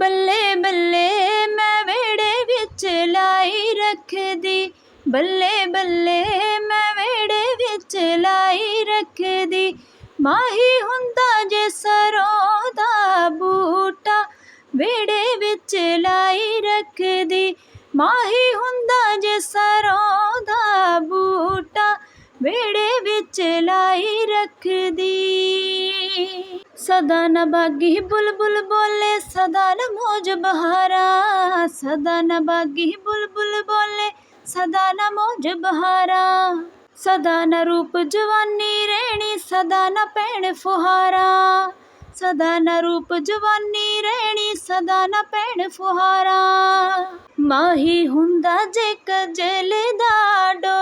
ਬੱਲੇ ਬੱਲੇ ਮੈਂ ਵੇੜੇ ਵਿੱਚ ਲਾਈ ਰੱਖਦੀ। ਬੱਲੇ ਬੱਲੇ ਮੈਂ ਵੇੜੇ ਵਿੱਚ ਲਾਈ ਰੱਖਦੀ। ਮਾਹੀ ਹੁੰਦਾ ਜੇ ਸਰੋਂ ਦਾ ਬੂਟਾ ਵੇੜੇ ਵਿੱਚ ਲਾਈ ਰੱਖਦੀ। ਮਾਹੀ ਹੁੰਦਾ ਜੇ ਸਰੋਂ ਦਾ ਬੂਟਾ ਵੇੜੇ ਵਿੱਚ ਲਾਈ ਰੱਖਦੀ। ਸਦਾ ਨ ਬਾਗੀ ਬੁਲਬੁਲ ਬੋਲੇ, ਸਦਾ ਨ ਮੋਜ ਬਹਾਰਾ। ਸਦਾ ਨ ਬਾਗੀ ਬੁਲਬੁਲ ਬੋਲੇ, ਸਦਾ ਨ ਮੋਜ ਬਹਾਰਾ। ਸਦਾ ਨ ਰੂਪ ਜਵਾਨੀ ਰਹਿਣੀ ਸਦਾ ਨ ਪੈਣ ਫੁਹਾਰਾ। ਸਦਾ ਨਾ ਰੂਪ ਜਵਾਨੀ ਰਹਿਣੀ ਸਦਾ ਨਾ ਪੈਣ ਫੁਹਾਰਾ। ਮਾਹੀ ਹੁੰਦਾ ਜੇ ਕਜਲ ਦਾ ਡੋ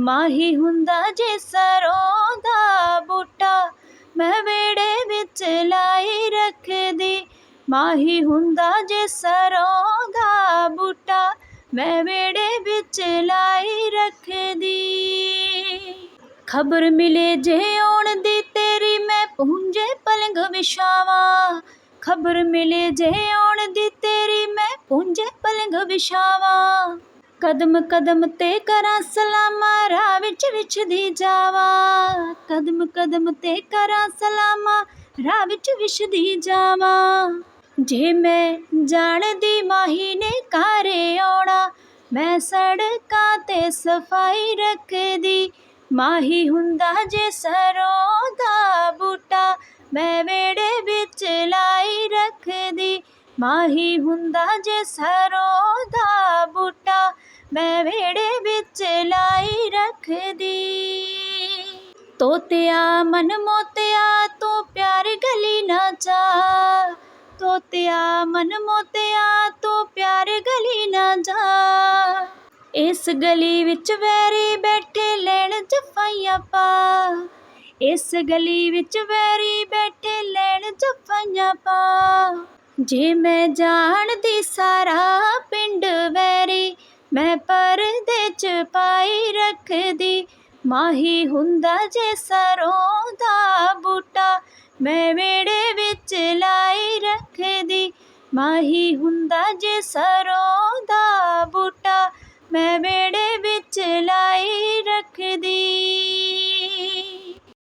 ਮਾਹੀ ਹੁੰਦਾ ਜੇ ਸਰੋਂ ਦਾ ਬੂਟਾ, ਮੈਂ ਵੇੜੇ ਵਿੱਚ ਲਾਈ ਰੱਖਦੀ। ਮਾਹੀ ਹੁੰਦਾ ਜੇ ਸਰੋਂ ਦਾ ਬੂਟਾ, ਮੈਂ ਵੇੜੇ ਵਿੱਚ ਲਾਈ ਰੱਖਦੀ। ਖਬਰ ਮਿਲੇ ਜੇ ਆਉਣ ਦੀ ਤੇਰੀ, ਮੈਂ ਪੁੰਜੇ ਪਲੰਗ ਵਿਛਾਵਾਂ। ਖਬਰ ਮਿਲੇ ਜੇ ਆਉਣ ਦੀ ਤੇਰੀ, ਮੈਂ ਪੁੰਜੇ ਪਲੰਗ ਵਿਛਾਵਾਂ। ਕਦਮ ਕਦਮ ਤੇ ਕਰਾਂ ਸਲਾਮਾਂ, ਰਾਹ ਵਿੱਚ ਵਿਛਦੀ ਜਾਵਾਂ। ਕਦਮ ਕਦਮ ਤੇ ਕਰਾਂ ਸਲਾਮਾਂ, ਰਾਹ ਵਿੱਚ ਵਿਛਦੀ ਜਾਵਾਂ। ਜੇ ਮੈਂ ਜਾਣਦੀ ਮਾਹੀ ਨੇ ਘਰੇ ਆਉਣਾ, ਮੈਂ ਸੜਕਾਂ ਤੇ ਸਫ਼ਾਈ ਰੱਖਦੀ। ਮਾਹੀ ਹੁੰਦਾ ਜੇ ਸਰੋਂ ਦਾ ਬੂਟਾ, ਮੈਂ ਵੇੜੇ ਵਿੱਚ ਲਾਈ ਰੱਖਦੀ। ਮਾਹੀ ਹੁੰਦਾ ਜੇ ਸਰੋਂ ਦਾ ਬੂਟਾ ਮੈਂ ਵੇੜੇ ਵਿੱਚ ਲਾਈ ਰੱਖਦੀ। ਤੋਤਿਆ ਮਨ ਮੋਤਿਆ, ਤੂੰ ਪਿਆਰ ਗਲੀ ਨਾ ਜਾ। ਤੋਤਿਆ ਮਨ ਮੋਤਿਆ, ਤੂੰ ਪਿਆਰ ਗਲੀ ਨਾ ਜਾ। ਇਸ ਗਲੀ ਵਿੱਚ ਵੈਰੀ ਬੈਠੇ ਲੈਣ ਜਫਾਈਆਂ ਪਾ। ਇਸ ਗਲੀ ਵਿੱਚ ਵੈਰੀ ਬੈਠੇ ਲੈਣ ਜਫਾਈਆਂ ਪਾ। ਜੇ ਮੈਂ ਜਾਣਦੀ ਸਾਰਾ ਪਿੰਡ ਵੈ ਮੈਂ ਪਰਦੇ ਚ ਪਾਈ ਰੱਖਦੀ, ਮਾਹੀ ਹੁੰਦਾ ਜੇ ਸਰੋਂ ਦਾ ਬੂਟਾ, ਮੈਂ ਵੇੜੇ ਵਿੱਚ ਲਾਈ ਰੱਖਦੀ, ਮਾਹੀ ਹੁੰਦਾ ਜੇ ਸਰੋਂ ਦਾ ਬੂਟਾ, ਮੈਂ ਵੇੜੇ ਵਿੱਚ ਲਾਈ ਰੱਖਦੀ।